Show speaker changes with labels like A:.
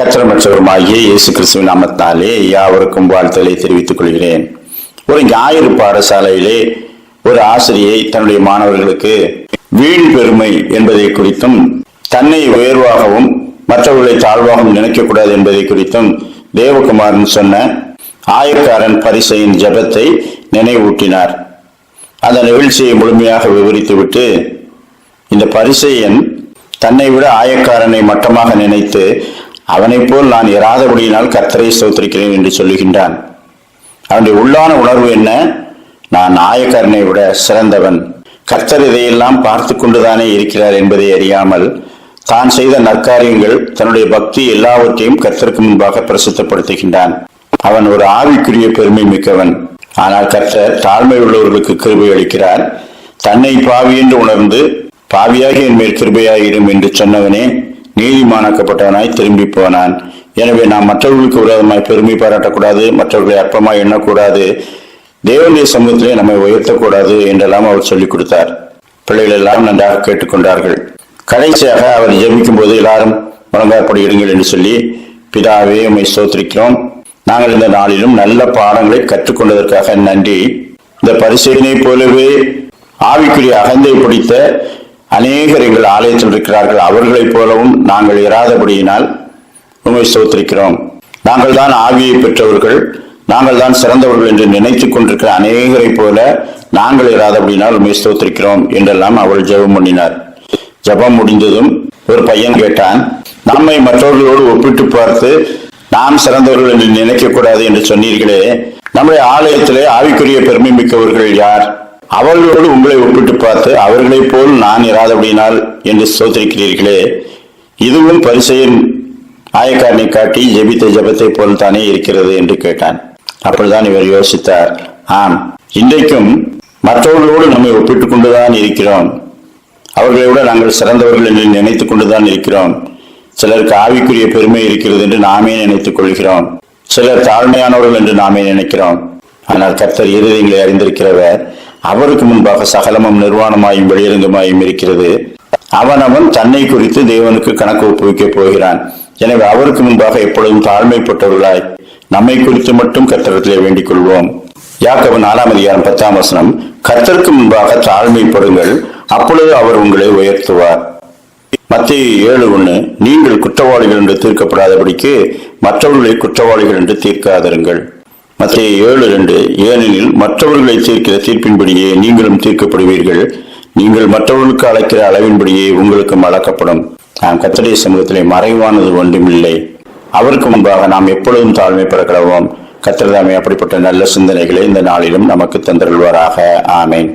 A: கச்சரமற்றவருமாகிய இயேசு கிறிஸ்துவின் நாமத்தாலே யாவருக்கும் வாழ்த்துக்களை தெரிவித்துக் கொள்கிறேன். ஒரு ஞாயிறு பாடசாலையிலே ஒரு ஆசிரியை தன்னுடைய மாணவர்களுக்கு வீண் பெருமை என்பதை குறித்தும் தன்னை உயர்வாகவும் மற்றவர்களை தாழ்வாகவும் நினைக்கக்கூடாது என்பதை குறித்தும் தேவகுமாரன் சொன்ன ஆயக்காரன் பரிசையின் ஜெபத்தை நினைவூட்டினார். அந்த நிகழ்ச்சியை முழுமையாக விவரித்துவிட்டு இந்த பரிசையன் தன்னை விட ஆயக்காரனை மட்டமாக நினைத்து அவனைப் போல் நான் இராதபடியினால் கர்த்தரை சோத்திருக்கிறேன் என்று சொல்லுகின்றான். அவனுடைய உள்ளான உணர்வு என்ன? நான் நாயக்கரனை விட சிறந்தவன். கர்த்தர் இதையெல்லாம் பார்த்து கொண்டுதானே இருக்கிறார் என்பதை அறியாமல் தான் செய்த நற்காரியங்கள் தன்னுடைய பக்தி எல்லாவற்றையும் கர்த்தருக்கு முன்பாக பிரசித்தப்படுத்துகின்றான். அவன் ஒரு ஆவிக்குரிய பெருமை மிக்கவன். ஆனால் கர்த்தர் தாழ்மை உள்ளவர்களுக்கு கிருபை அளிக்கிறார். தன்னை பாவி என்று உணர்ந்து பாவியாக என் மேல் கிருபையாயிரும் என்று சொன்னவனே நீதிமானாக்கப்பட்டவனாய் திரும்பி போனான் எனவே நாம் மற்றவர்களுக்கு விரோதமாய் பெருமை பாராட்டக்கூடாது மற்றவர்களை அற்பமாய் எண்ணக்கூடாது. தேவனுடைய சமூகத்திலே நம்மை உயர்த்தக்கூடாது என்றெல்லாம் அவர் சொல்லிக் கொடுத்தார். பிள்ளைகள் எல்லாம் நன்றாக கேட்டுக்கொண்டார்கள். கடைசியாக அவர் ஜெபிக்கும் போது எல்லாரும் முழங்காற்படி என்று சொல்லி பிதாவே உண்மை சோத்திரிக்கிறோம் நாங்கள் இந்த நாளிலும் நல்ல பாடங்களை கற்றுக்கொண்டதற்காக நன்றி. இந்த பரிசீலனை போலவே ஆவிக்குரிய அகந்தை பிடித்த அநேகர் எங்கள் ஆலயத்தில் இருக்கிறார்கள் அவர்களைப் போலவும் நாங்கள் இராதபடியினால் உண்மை சோத்திருக்கிறோம் நாங்கள் தான் ஆவியை பெற்றவர்கள் நாங்கள் தான் சிறந்தவர்கள் என்று நினைத்துக் கொண்டிருக்கிற அநேகரைப் போல நாங்கள் இராதபடியினால் உண்மை சோத்திருக்கிறோம் என்றெல்லாம் அவள் ஜெபம் பண்ணினார். ஜெபம் முடிந்ததும் ஒரு பையன் கேட்டான் நம்மை மற்றவர்களோடு ஒப்பிட்டு பார்த்து நாம் சிறந்தவர்கள் என்று நினைக்க கூடாது என்று சொன்னீர்களே. நம்முடைய ஆலயத்திலே ஆவிக்குரிய பெருமை மிக்கவர்கள் யார்? அவர்களோடு உங்களை ஒப்பிட்டு பார்த்து அவர்களைப் போல் நான் இராதபடியினால் என்று சோதரிக்கிறீர்களே இதுவும் பரிசையின் ஆயக்காரனை காட்டி ஜெபித்த ஜபத்தை போல் தானே இருக்கிறது என்று கேட்டான். அப்படிதான் இவர் யோசித்தார் ஆம் இன்றைக்கும் மற்றவர்களோடு நம்மை ஒப்பிட்டுக் கொண்டுதான் இருக்கிறோம். அவர்களை விட நாங்கள் சிறந்தவர்கள் என்று நினைத்துக் கொண்டுதான் இருக்கிறோம். சிலருக்கு ஆவிக்குரிய பெருமை இருக்கிறது என்று நாமே நினைத்துக் கொள்கிறோம். சிலர் தாழ்மையானவர்கள் என்று நாமே நினைக்கிறோம். ஆனால் கர்த்தர் இருதயங்களை அறிந்திருக்கிறவர் அவருக்கு முன்பாக சகலமும் நிர்வாணமாயும் வெளியரங்கமாயும் இருக்கிறது. அவனவன் தன்னை குறித்து தேவனுக்கு கணக்கு ஒப்புவிக்கப் போகிறான். எனவே அவருக்கு முன்பாக எப்பொழுதும் தாழ்மைப்பட்டவர்களாய் நம்மை குறித்து மட்டும் கர்த்தரத்திலே வேண்டிக் கொள்வோம் யாக்கவு நாலாம் அதிகாரம் பத்தாம் வசனம் கர்த்தருக்கு முன்பாக தாழ்மைப்படுங்கள் அப்பொழுது அவர் உங்களை உயர்த்துவார். மத்திய ஏழு ஒண்ணு நீங்கள் குற்றவாளிகள் என்று தீர்க்கப்படாதபடிக்கு மற்றவர்களை குற்றவாளிகள் என்று தீர்க்காதருங்கள். மத்திய ஏழு ரெண்டு ஏனெனில் மற்றவர்களை தீர்க்கிற தீர்ப்பின்படியே நீங்களும் தீர்க்கப்படுவீர்கள். நீங்கள் மற்றவர்களுக்கு அழைக்கிற அளவின்படியே உங்களுக்கும் அளக்கப்படும் நாம் கத்தடைய சமூகத்திலே மறைவானது ஒன்றுமில்லை. அவருக்கு முன்பாக நாம் எப்பொழுதும் தாழ்மை பிறக்கிறோம் கத்திரதாமை அப்படிப்பட்ட நல்ல சிந்தனைகளை இந்த நாளிலும் நமக்கு தந்திருவாராக ஆமேன்.